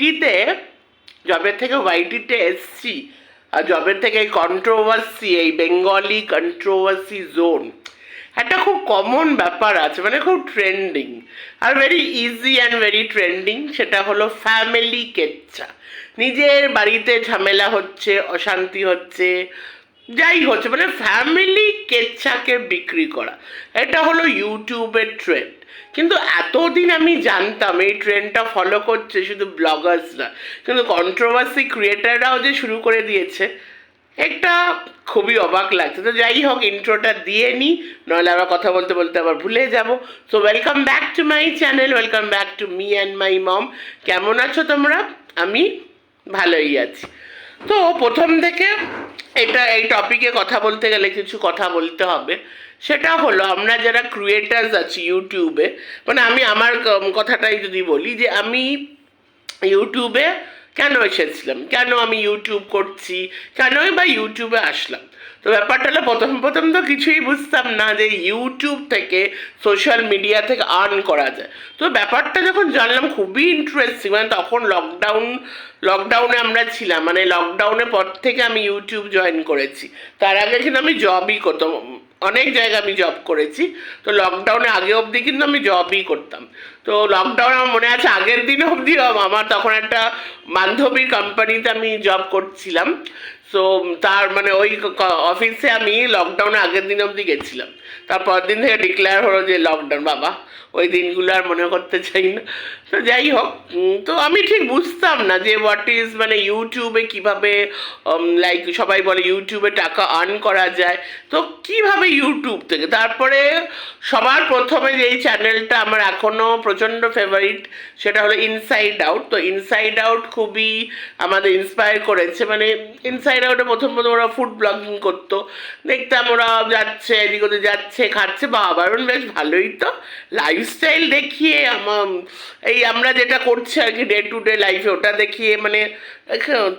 ওয়াইটিতে জবের থেকে ওয়াইটিতে এসছি। আর জবের থেকে কন্ট্রোভার্সি এই বেঙ্গলি কন্ট্রোভার্সি জোন একটা খুব কমন ব্যাপার আছে মানে খুব trending R very easy and very trending সেটা হলো ফ্যামিলি কেচ্চা নিজের বাড়িতে ঝামেলা হচ্ছে, অশান্তি হচ্ছে, যাই হচ্ছে মানে ফ্যামিলি কেচ্ছাকে বিক্রি করা। এটা হলো ইউটিউবের ট্রেন্ড কিন্তু এতদিন আমি জানতাম এই ট্রেন্ডটা ফলো করছে শুধু ব্লগার্সরা কিন্তু কন্ট্রোভার্সি ক্রিয়েটাররাও যে শুরু করে দিয়েছে একটা খুবই অবাক লাগছে। তো যাই হোক ইন্ট্রোটা দিয়ে নিই নাহলে আবার কথা বলতে বলতে আবার ভুলে যাব। So welcome back to my channel welcome back to me and my mom কেমন আছো তোমরা? আমি ভালোই আছি। তো প্রথম থেকে এটা, এই টপিকে কথা বলতে গেলে কিছু কথা বলতে হবে। সেটা হলো, আমরা যারা ক্রিয়েটার্স আছি ইউটিউবে মানে আমি আমার কথাটাই যদি বলি যে আমি ইউটিউবে কেন এসেছিলাম? কেন আমি ইউটিউব করছি? কেনই বা ইউটিউবে আসলাম? তো ব্যাপারটা হলো, প্রথম প্রথম তো কিছুই বুঝতাম না যে ইউটিউব থেকে সোশ্যাল মিডিয়া থেকে আর্ন করা যায়। তো ব্যাপারটা যখন জানলাম, খুবই ইন্টারেস্টিং মানে তখন লকডাউন লকডাউনে আমরা ছিলাম মানে লকডাউনের পর থেকে আমি ইউটিউব জয়েন করেছি। তার আগে কিন্তু আমি জবই করতাম, অনেক জায়গায় আমি জব করেছি। তো লকডাউনে আগে অবধি কিন্তু আমি জবই করতাম। তো লকডাউন আমার মনে আছে, আগের দিন অবধি আমার তখন একটা বান্ধবীর কোম্পানিতে আমি জব করছিলাম। সো তার মানে ওই অফিসে আমি লকডাউনে আগের দিন অবধি গেছিলাম। তারপর দিন থেকে ডিক্লেয়ার হলো যে লকডাউন বাবা। ওই দিনগুলো আর মনে করতে চাই না। তো যাই হোক তো আমি ঠিক বুঝতাম না যে হোয়াট ইজ মানে ইউটিউবে কীভাবে লাইক সবাই বলে ইউটিউবে টাকা আর্ন করা যায়। তো কীভাবে ইউটিউব থেকে? তারপরে সবার প্রথমে যেই চ্যানেলটা আমার এখনও প্রচণ্ড ফেভারিট সেটা হলো ইনসাইড আউট তো ইনসাইড আউট খুবই আমাদের ইন্সপায়ার করেছে। মানে ইনসাইড আউটে প্রথম প্রথম ওরা ফুড ব্লগিং করতো। দেখতাম ওরা যাচ্ছে, এদিক ওদিক যাচ্ছে, খাচ্ছে। বা আবার বেশ ভালোই তো। লাইফস্টাইল দেখিয়ে আমার, এই আমরা যেটা করছি আর কি ডে টু ডে লাইফে ওটা দেখিয়ে মানে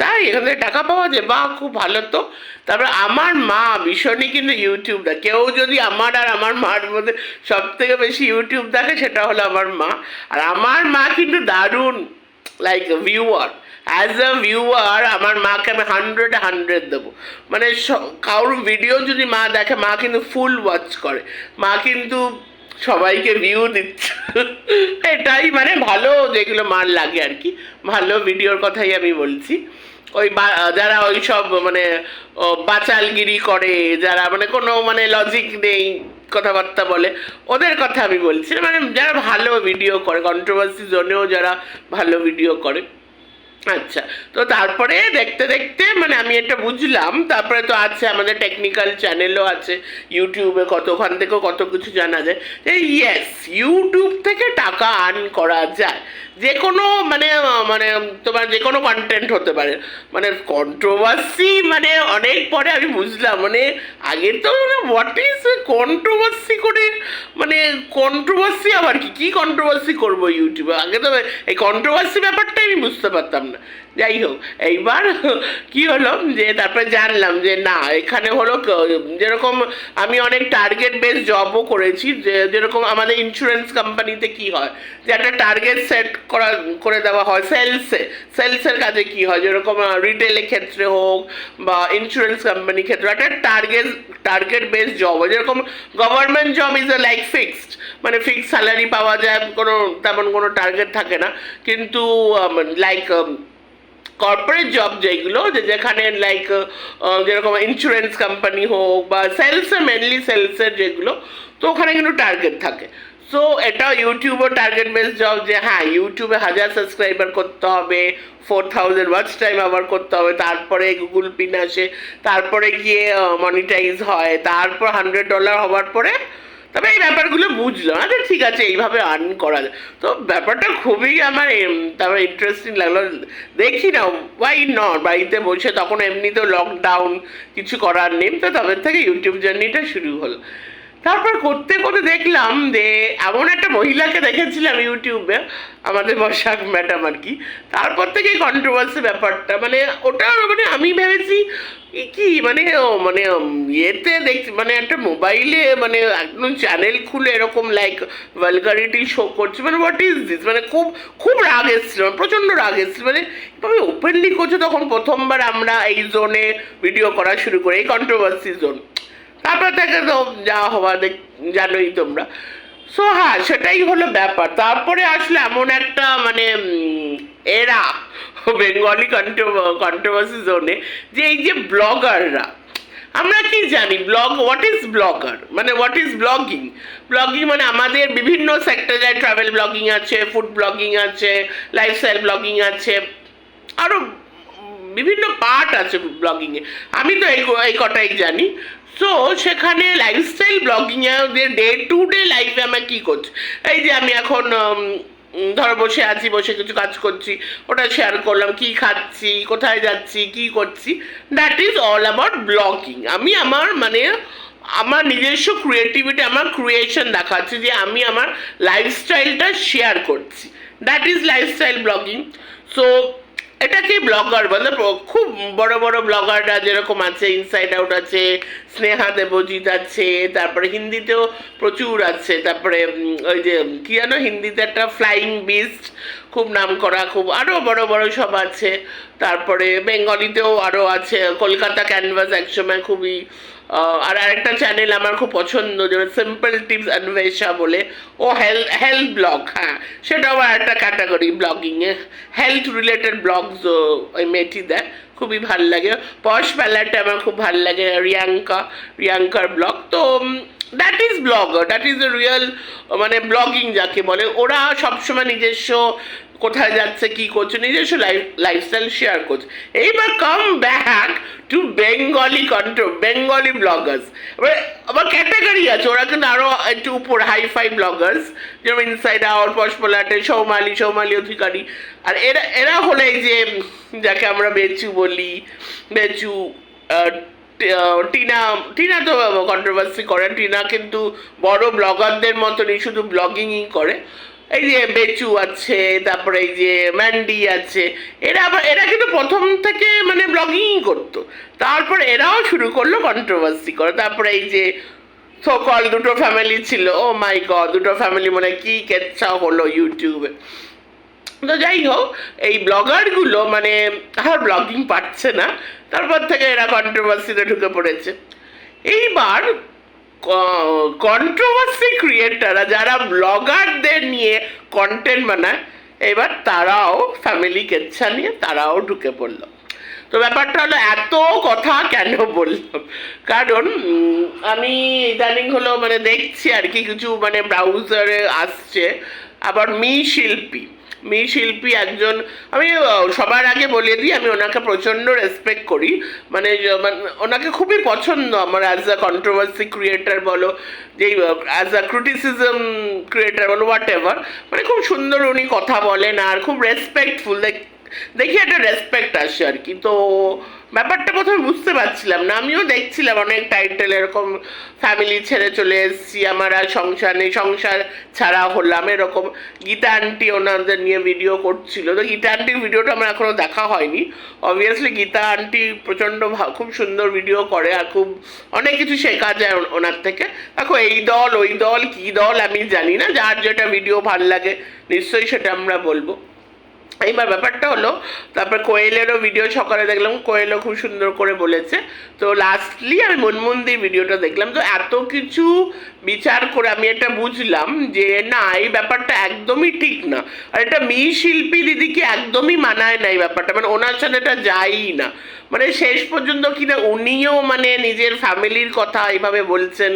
তাই, এখান থেকে টাকা পাওয়া যায় বা খুব ভালো তো। তারপর আমার মা, ভীষণই কিন্তু ইউটিউবটা কেউ যদি আমার আর আমার মার মধ্যে সব থেকে বেশি ইউটিউব দেখে, সেটা হলো আমার মা। আর আমার মা কিন্তু দারুণ like viewer as a viewer আমার মাকে আমি হান্ড্রেড হান্ড্রেড দেবো। মানে কারোর ভিডিও যদি মা দেখে, মা কিন্তু ফুল ওয়াচ করে। মা কিন্তু সবাইকে ভিউ দিচ্ছে। এটাই মানে ভালো যেগুলো মার লাগে আর কি। ভালো ভিডিওর কথাই আমি বলছি। ওই যারা ওই সব মানে বাচালগিরি করে, যারা মানে কোনো মানে লজিক নেই, কথাবার্তা বলে, ওদের কথা আমি বলছি। মানে যারা ভালো ভিডিও করে কন্ট্রোভার্সি জোনেও যারা ভালো ভিডিও করে। আচ্ছা তো তারপরে দেখতে দেখতে মানে আমি এটা বুঝলাম, তারপরে তো আছে আমাদের টেকনিক্যাল চ্যানেলও আছে ইউটিউবে কত ওখান থেকেও কত কিছু জানা যায়। ইয়েস ইউটিউব থেকে টাকা আর্ন করা যায়। যে কোনো মানে মানে তোমার যে কোনো কন্টেন্ট হতে পারে। মানে কন্ট্রোভার্সি মানে অনেক পরে আমি বুঝলাম মানে আগের তো মানে হোয়াট ইজ কন্ট্রোভার্সি করে মানে কন্ট্রোভার্সি আবার কি? কি কন্ট্রোভার্সি করব ইউটিউবে আগে তো এই কন্ট্রোভার্সি ব্যাপারটাই আমি বুঝতে পারতাম যাই হোক, এইবার কি হলো যে তারপরে জানলাম যে না, এখানে হলো যেরকম আমি অনেক টার্গেট বেস জবও করেছি, যে যেরকম আমাদের ইন্স্যুরেন্স কোম্পানিতে কি হয়, যে একটা টার্গেট সেট করা, করে দেওয়া হয় সেলসে সেলসের কাজে কি হয়, যেরকম রিটেলের ক্ষেত্রে হোক বা ইন্স্যুরেন্স কোম্পানির ক্ষেত্রে, একটা টার্গেট টার্গেট বেস জব হয়, যেরকম government job is a like fixed মানে ফিক্সড স্যালারি পাওয়া যায়, কোনো তেমন কোনো টার্গেট থাকে না, কিন্তু লাইক কর্পোরেট জব যেগুলো, যে যেখানে লাইক যেরকম ইন্স্যুরেন্স কোম্পানি হোক বা সেলসে মেনলি সেলসের যেগুলো, তো ওখানে কিন্তু টার্গেট থাকে। সো এটা ইউটিউবও টার্গেট বেস জব যে হ্যাঁ ইউটিউবে হাজার সাবস্ক্রাইবার করতে হবে ফোর থাউজেন্ড ওয়াচ টাইম আবার করতে হবে, তারপরে গুগল পিন আসে, তারপরে গিয়ে মনিটাইজ হয়, তারপর হান্ড্রেড ডলার হওয়ার পরে তবে এই ব্যাপারগুলো বুঝলাম। আচ্ছা ঠিক আছে, এইভাবে আর্ন করা যায়। তো ব্যাপারটা খুবই আমার তারপর ইন্টারেস্টিং লাগল। দেখি না ওয়াই নট বাড়িতে বসে তখন এমনিতেও লকডাউন কিছু করার নেই। তো তাদের থেকে ইউটিউব জার্নিটা শুরু হলো। তারপর করতে করতে দেখলাম যে এমন একটা মহিলাকে দেখেছিলাম ইউটিউবে, আমাদের বসাক ম্যাডাম আর কি। তারপর থেকে কন্ট্রোভার্সি ব্যাপারটা মানে ওটা মানে আমি ভেবেছি কি মানে মানে ইয়েতে দেখছি মানে একটা মোবাইলে মানে একদম চ্যানেল খুলে এরকম লাইক ভালগারিটি শো করছে মানে হোয়াট ইজ দিস মানে খুব খুব রাগ এসেছিল, প্রচণ্ড রাগ এসেছিল মানে এভাবে ওপেনলি করছে তখন প্রথমবার আমরা এই জোনে ভিডিও করা শুরু করি, এই কন্ট্রোভার্সি জোন তারপর থেকে তো যা হওয়া দেখ, জানোই তোমরা। সো হ্যাঁ সেটাই হলো ব্যাপার। তারপরে আসলে এমন একটা মানে এরা বেঙ্গলি কন্ট্রোভার্সি জোনে যে এই যে ব্লগাররা আমরা কি জানি ব্লগ হোয়াট ইজ ব্লগার মানে হোয়াট ইজ ব্লগিং ব্লগিং মানে আমাদের বিভিন্ন সেক্টরে ট্রাভেল ব্লগিং আছে ফুড ব্লগিং আছে লাইফস্টাইল ব্লগিং আছে আরও বিভিন্ন পার্ট আছে ব্লগিংয়ে আমি তো এই এই কটাই জানি। সো সেখানে লাইফস্টাইল ব্লগিংয়ে যে ডে টু ডে লাইফে আমরা কী করছি? এই যে আমি এখন ধরো বসে আছি, বসে কিছু কাজ করছি, ওটা শেয়ার করলাম, কি খাচ্ছি, কোথায় যাচ্ছি, কি করছি? That is all about blogging আমি আমার মানে আমার নিজস্ব ক্রিয়েটিভিটি আমার ক্রিয়েশন দেখাচ্ছি যে আমি আমার লাইফস্টাইলটা শেয়ার করছি। That is lifestyle blogging so এটাকে ব্লগার? মানে খুব বড় বড় ব্লগাররা যেরকম আছে ইনসাইড আউট আছে, স্নেহা দেবজিৎ আছে, তারপরে হিন্দিতেও প্রচুর আছে, তারপরে ওই যে, কি জানো হিন্দিতে একটা ফ্লাইং বিস্ট খুব নাম করা, খুব আরও বড় বড় সব আছে। তারপরে বেঙ্গলিতেও আরও আছে, কলকাতা ক্যানভাস একসময় খুবই আর আরেকটা চ্যানেল আমার খুব পছন্দ যেমন সিম্পল টিপস অন্বেষা বলে। ও হেলথ হেলথ ব্লগ হ্যাঁ সেটাও একটা ক্যাটাগরি ব্লগিংয়ে হেলথ রিলেটেড ব্লগস ওই মেয়েটি দেয়, খুবই ভালো লাগে। পশ প্যালারটা আমার খুব ভালো লাগে রিয়াঙ্কা রিয়াঙ্কার ব্লগ তো that is blog that is a real মানে ব্লগিং যাকে বলে, ওরা সবসময় নিজস্ব কোথায় যাচ্ছে, কি করছে, নিজস্ব লাইফ লাইফস্টাইল শেয়ার করছে। এইবার কাম ব্যাক টু বেঙ্গলি কন্ট্রো বেঙ্গলি ব্লগার্স এবার, আবার ক্যাটাগরি আছে, ওরা কিন্তু আরও একটু উপর হাই ফাই ব্লগার্স যেমন ইনসাইড আওয়ার পশপলাটে সৌমালি সৌমালি অধিকারী আর এরা এরা হলে যে, যাকে আমরা বেচু বলি বেচু টিনা টিনা তো কন্ট্রোভার্সি করে, টিনা কিন্তু বড় ব্লগারদের মতনই শুধু ব্লগিংই করে। এই যে বেচু আছে, তারপরে এই যে ম্যান্ডি আছে, এরা আবার, এরা কিন্তু প্রথম থেকে মানে ব্লগিংই করতো। তারপর এরাও শুরু করল কন্ট্রোভার্সি করে। তারপরে এই যে সকল দুটো ফ্যামিলি ছিল ও মাই গড দুটো ফ্যামিলি মানে কি কেচ্ছা হলো ইউটিউবে তো যাই হোক এই ব্লগারগুলো মানে আর ব্লগিং পাচ্ছে না, তারপর থেকে এরা কন্ট্রোভার্সিতে ঢুকে পড়েছে। এইবার কন্ট্রোভার্সি ক্রিয়েটাররা যারা ব্লগারদের নিয়ে কন্টেন্ট বানায়, এবার তারাও ফ্যামিলি কেচ্ছা নিয়ে তারাও ঢুকে পড়ল। তো ব্যাপারটা হলো, এত কথা কেন বললাম কারণ আমি ইদানিং হলো মানে দেখছি আর কি, কিছু মানে ব্রাউজারে আসছে, আবার মি শিল্পী। মি শিল্পী একজন, আমি সবার আগে বলে দিই, আমি ওনাকে প্রচণ্ড রেসপেক্ট করি। মানে মানে ওনাকে খুবই পছন্দ আমার অ্যাজ আ কন্ট্রোভার্সি ক্রিয়েটার বলো যে অ্যাজ আ ক্রিটিসিজম ক্রিয়েটার বলো হোয়াট এভার মানে খুব সুন্দর উনি কথা বলেন আর খুব রেসপেক্টফুল দেখি একটা রেসপেক্ট আসে আর কি। তো ব্যাপারটা প্রথমে বুঝতে পারছিলাম না। আমিও দেখছিলাম অনেক টাইটেল এরকম ফ্যামিলি ছেড়ে চলে এসেছি, আমার আর সংসার নেই, সংসার ছাড়া হলাম, এরকম। গীতা আন্টি ওনাদের নিয়ে ভিডিও করছিল। তো গীতা আন্টির ভিডিওটা আমার এখনও দেখা হয়নি। অবভিয়াসলি গীতা আন্টি প্রচণ্ড খুব সুন্দর ভিডিও করে আর খুব অনেক কিছু শেখা যায় ওনার থেকে। দেখো, এই দল, ওই দল, কী দল আমি জানি না। যার যেটা ভিডিও ভালো লাগে, নিশ্চয়ই সেটা আমরা বলব। এইবার ব্যাপারটা হলো, তারপর কোয়েলেরও ভিডিও সকালে দেখলাম, কোয়েলও খুব সুন্দর করে বলেছে। তো লাস্টলি আমি মনমন্দির ভিডিওটা দেখলাম। তো এত কিছু বিচার করে আমি এটা বুঝলাম যে, না, এই ব্যাপারটা একদমই ঠিক না। আর এটা মি শিল্পী দিদিকে একদমই মানায় না এই ব্যাপারটা? মানে ওনার সাথে এটা যায়ই না। মানে শেষ পর্যন্ত কিনা উনিও মানে নিজের ফ্যামিলির কথা এইভাবে বলছেন।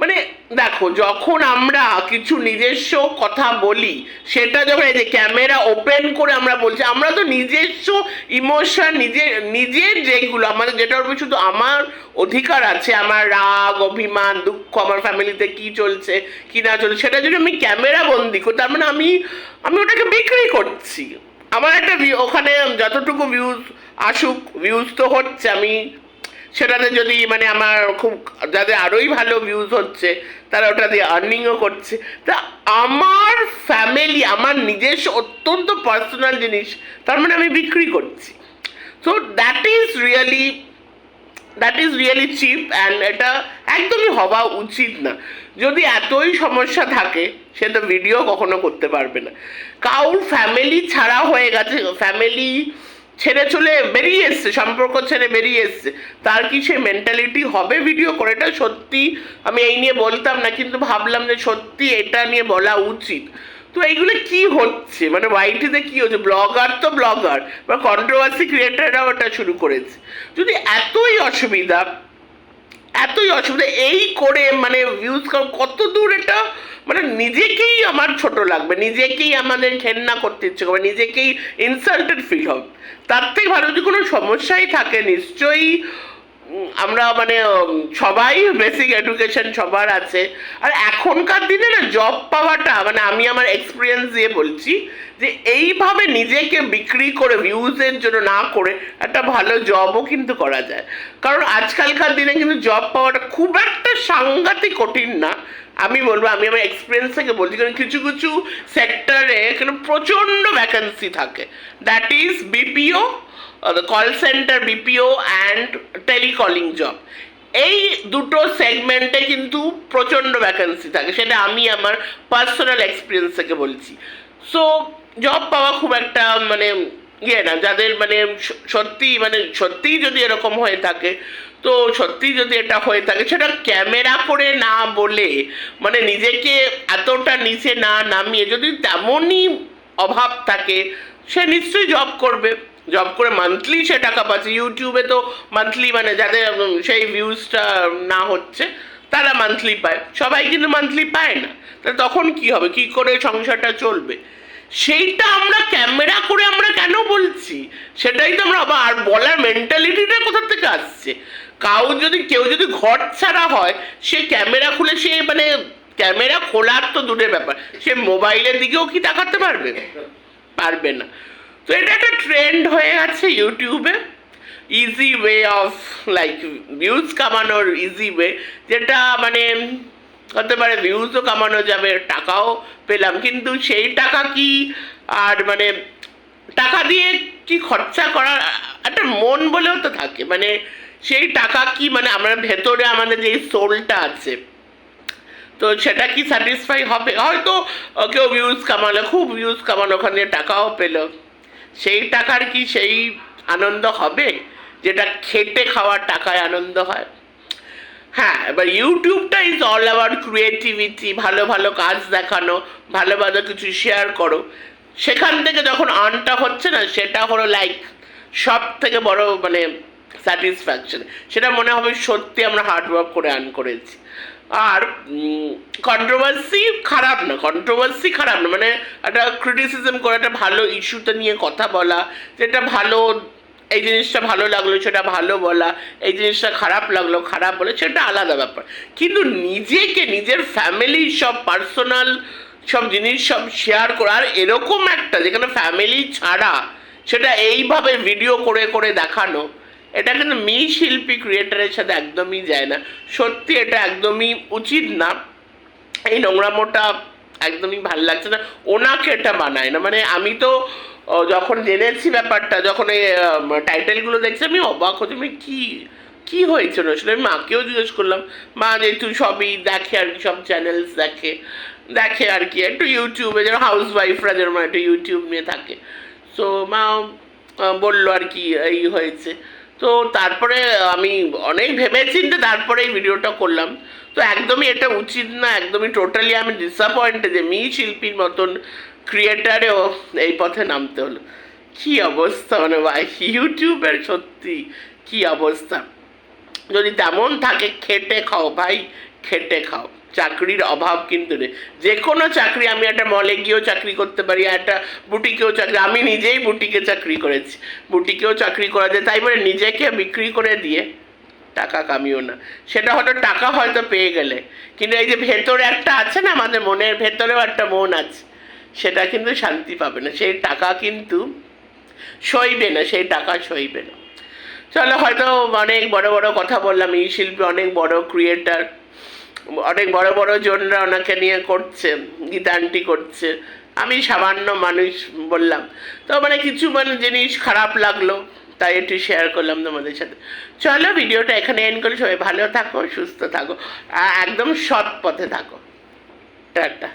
মানে দেখো, যখন আমরা কিছু নিজস্ব কথা বলি, সেটা যখন এই যে ক্যামেরা ওপেন করে আমরা বলছি, আমরা তো নিজস্ব ইমোশন নিজের নিজের যেগুলো, আমাদের যেটার উপর শুধু আমার অধিকার আছে, আমার রাগ, অভিমান, দুঃখ, আমার ফ্যামিলিতে কি চলছে, কি না চলছে, সেটা যদি আমি ক্যামেরা বন্দি করি, তার মানে আমি আমি ওটাকে বিক্রি করছি। আমার একটা ওখানে যতটুকু ভিউজ আসুক ভিউজ তো হচ্ছে, আমি সেটাতে যদি মানে আমার খুব যাদের আরোই ভালো ভিউজ হচ্ছে, তারা ওটা দিয়ে আর্নিংও করছে। তা আমার ফ্যামিলি আমার নিজস্ব অত্যন্ত পার্সোনাল জিনিস, তার মানে আমি বিক্রি করছি। So that is really that is really cheap and এটা একদমই হওয়া উচিত না। যদি এতই সমস্যা থাকে, সে তো ভিডিও কখনো করতে পারবে না। কাউর ফ্যামিলি ছাড়া হয়ে গেছে ফ্যামিলি ছেড়ে চলে বেরিয়ে এসছে, সম্পর্ক ছেড়ে বেরিয়ে এসছে। তার কি সে মেন্টালিটি হবে ভিডিও করে? এটা সত্যি আমি এই নিয়ে বলতাম না, কিন্তু ভাবলাম যে সত্যি এটা নিয়ে বলা উচিত। তো এইগুলো কি হচ্ছে? মানে ওয়াইটিতে কি হচ্ছে? ব্লগার তো ব্লগার, বা কন্ট্রোভার্সি ক্রিয়েটাররাও ওটা শুরু করেছে। যদি এতই অসুবিধা এতই অসুবিধা। এই করে মানে ভিউজ কত দূর এটা? মানে নিজেকেই আমার ছোট লাগবে, নিজেকেই আমাদের ঘেন্না করতে ইচ্ছে করবে, নিজেকেই ইনসাল্টেড ফিল হবে। তার থেকে ভালো যদি কোনো সমস্যাই থাকে, নিশ্চয়ই আমরা মানে সবাই বেসিক এডুকেশন সবার আছে। আর এখনকার দিনে না জব পাওয়াটা মানে আমি আমার এক্সপিরিয়েন্স দিয়ে বলছি যে এইভাবে নিজেকে বিক্রি করে ভিউজের জন্য না করে একটা ভালো জবও কিন্তু করা যায়। কারণ আজকালকার দিনে কিন্তু জব পাওয়াটা খুব একটা সাংঘাতিক কঠিন না। আমি বলব, আমি আমার এক্সপিরিয়েন্স থেকে বলছি, কারণ কিছু কিছু সেক্টরে কিন্তু প্রচণ্ড ভ্যাকেন্সি থাকে। That is BPO call centre BPO and telecalling job এই দুটো সেগমেন্টে কিন্তু প্রচণ্ড ভ্যাকেন্সি থাকে। সেটা আমি আমার পার্সোনাল এক্সপিরিয়েন্স থেকে বলছি। সো জব পাওয়া খুব একটা মানে ইয়ে না। যাদের মানে সত্যি মানে সত্যিই যদি এরকম হয়ে থাকে, তো সত্যি যদি এটা হয়ে থাকে, সেটা ক্যামেরা করে না বলে মানে নিজেকে এতটা নিচে না নামিয়ে যদি তেমনই অভাব থাকে, সে নিশ্চয়ই জব করবে। জব করে মান্থলি সে টাকা পাচ্ছে। ইউটিউবে তো মান্থলি মানে যাদের সেই ভিউজটা না হচ্ছে, তারা মান্থলি পায়। সবাই কিন্তু মান্থলি পায় না। তা তখন কি হবে? কি করে সংসারটা চলবে? সেইটা আমরা ক্যামেরা করে আমরা কেন বলছি? সেটাই তো আমরা আবার আর বলার মেন্টালিটিটা কোথা থেকে আসছে? কাউ যদি, কেউ যদি ঘর ছাড়া হয়, সে ক্যামেরা খুলে সে মানে ক্যামেরা খোলার তো দূরের ব্যাপার। সে মোবাইলের দিকেও কি তাকাতে পারবে? পারবে না। তো এটা একটা ট্রেন্ড হয়ে আছে ইউটিউবে easy way of like views কামানোর ইজি ওয়ে যেটা মানে হতে পারে ভিউজও কামানো যাবে, টাকাও পেলাম, কিন্তু সেই টাকা কি? আর মানে টাকা দিয়ে কি খরচা করা একটা মন বলেও তো থাকে মানে সেই টাকা কি মানে আমরা ভেতরে আমাদের যে সোলটা আছে, তো সেটা কি স্যাটিসফাই হবে? হয়তো কেউ ভিউজ কামালো, খুব ভিউজ কামানো ওখান টাকাও পেল। সেই টাকার কি সেই আনন্দ হবে? যেটা খেটে খাওয়ার টাকায় আনন্দ হয়? হ্যাঁ এবার ইউটিউবটা ইজ অল অ্যাবাউট ক্রিয়েটিভিটি ভালো ভালো কাজ দেখানো, ভালো ভালো কিছু শেয়ার করো। সেখান থেকে যখন আর্নটা হচ্ছে না, সেটা হলো লাইক সব থেকে বড় মানে স্যাটিসফ্যাকশন সেটা মনে হবে সত্যি আমরা হার্ডওয়ার্ক করে আর্ন করেছি। আর কন্ট্রোভার্সি খারাপ না কন্ট্রোভার্সি খারাপ না মানে একটা ক্রিটিসিজম করে একটা ভালো ইস্যুতে নিয়ে কথা বলা, যেটা ভালো, এই জিনিসটা ভালো লাগল, সেটা ভালো বলা, এই জিনিসটা খারাপ লাগল, খারাপ বলে, সেটা আলাদা ব্যাপার। কিন্তু নিজেকে, নিজের ফ্যামিলি সব পার্সোনাল সব জিনিস সব শেয়ার করা, আর এরকম একটা যেখানে ফ্যামিলি ছাড়া, সেটা এইভাবে ভিডিও করে করে দেখানো এটা কিন্তু মি শিল্পী ক্রিয়েটারের সাথে একদমই যায় না। সত্যি এটা একদমই উচিত না। এই নোংরামোটা একদমই ভালো লাগছে না। ওনাকে এটা বানায় না। মানে আমি তো যখন জেনেছি ব্যাপারটা, যখন এই টাইটেলগুলো দেখছি, আমি অবাক হচ্ছি। আমি কি কি হয়েছে না সেটা আমি মাকেও জিজ্ঞেস করলাম, মা যেহেতু সবই দেখে আর কি, সব চ্যানেলস দেখে দেখে আর কি, একটু ইউটিউবে যেন হাউস ওয়াইফরা যেরকম একটু ইউটিউব নিয়ে থাকে। সো মা বলল আর কি, এই হয়েছে। তো তারপরে আমি অনেক ভেবেচিন্তে তারপরে এই ভিডিওটা করলাম। তো একদমই এটা উচিত না, একদমই টোটালি আমি ডিসঅ্যাপয়েন্টেড যে মি শিল্পীর মতন ক্রিয়েটারেও এই পথে নামতে হলো। কি অবস্থা মানে ভাই ইউটিউবের সত্যি কি অবস্থা। যদি তেমন থাকে, খেটে খাও ভাই, খেটে খাও। চাকরির অভাব কিন্তু নেই। যে কোনো চাকরি, আমি একটা মলে গিয়েও চাকরি করতে পারি একটা বুটিকেও চাকরি, আমি নিজেই বুটিকে চাকরি করেছি। বুটিকেও চাকরি করা যায়, তাই বলে নিজেকে বিক্রি করে দিয়ে টাকা কামিও না। সেটা হয়তো টাকা হয়তো পেয়ে গেলে, কিন্তু এই যে ভেতরে একটা আছে না, আমাদের মনের ভেতরেও একটা মন আছে, সেটা কিন্তু শান্তি পাবে না। সেই টাকা কিন্তু সইবে না, সেই টাকা সইবে না। চলো, হয়তো অনেক বড় বড় কথা বললাম, এই শিল্পী অনেক বড় ক্রিয়েটার অনেক বড় বড় জনরা ওনাকে নিয়ে করছে, গীতান্তি করছে। আমি সামান্য মানুষ বললাম। তো মানে কিছু মানে জিনিস খারাপ লাগল, তাই একটু শেয়ার করলাম তোমাদের সাথে। চলো ভিডিওটা এখানে এন্ড করে, সবাই ভালো থাকো, সুস্থ থাকো একদম সৎ পথে থাকো। টাটা।